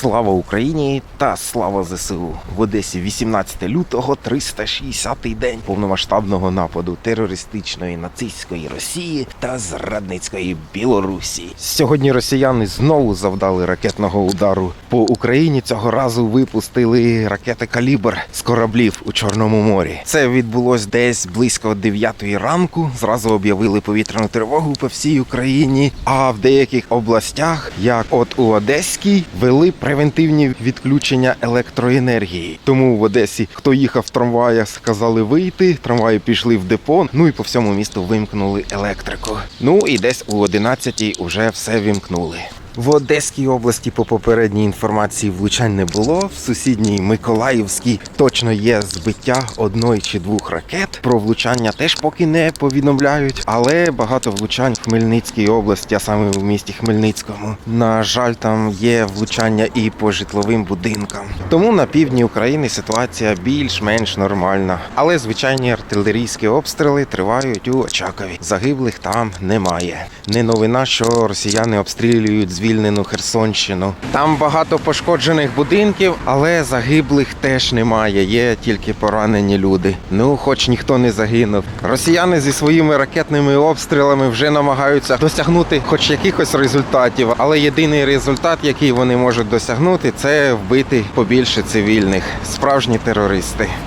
Слава Україні та слава ЗСУ в Одесі 18 лютого, 360-й день повномасштабного нападу терористичної нацистської Росії та зрадницької Білорусі. Сьогодні росіяни знову завдали ракетного удару по Україні. Цього разу випустили ракети Калібр з кораблів у Чорному морі. Це відбулось десь близько 9 ранку. Зразу об'явили повітряну тривогу по всій Україні. А в деяких областях, як от у Одеській, вели превентивні відключення електроенергії. Тому в Одесі, хто їхав в трамваях, сказали вийти. Трамваї пішли в депо. Ну і по всьому місту вимкнули електрику. Ну і десь у 11-й уже все вімкнули. В Одеській області по попередній інформації влучань не було. В сусідній Миколаївській точно є збиття одної чи двох ракет. Про влучання теж поки не повідомляють, але багато влучань в Хмельницькій області, а саме в місті Хмельницькому. На жаль, там є влучання і по житловим будинкам. Тому на півдні України ситуація більш-менш нормальна. Але звичайні артилерійські обстріли тривають у Очакові. Загиблих там немає. Не новина, що росіяни обстрілюють звільнену Херсонщину. Там багато пошкоджених будинків, але загиблих теж немає. Є тільки поранені люди. Ну, хоч ніхто не загинув. Росіяни зі своїми ракетними обстрілами вже намагаються досягнути хоч якихось результатів. Але єдиний результат, який вони можуть досягнути, це вбити побільше цивільних. Справжні терористи.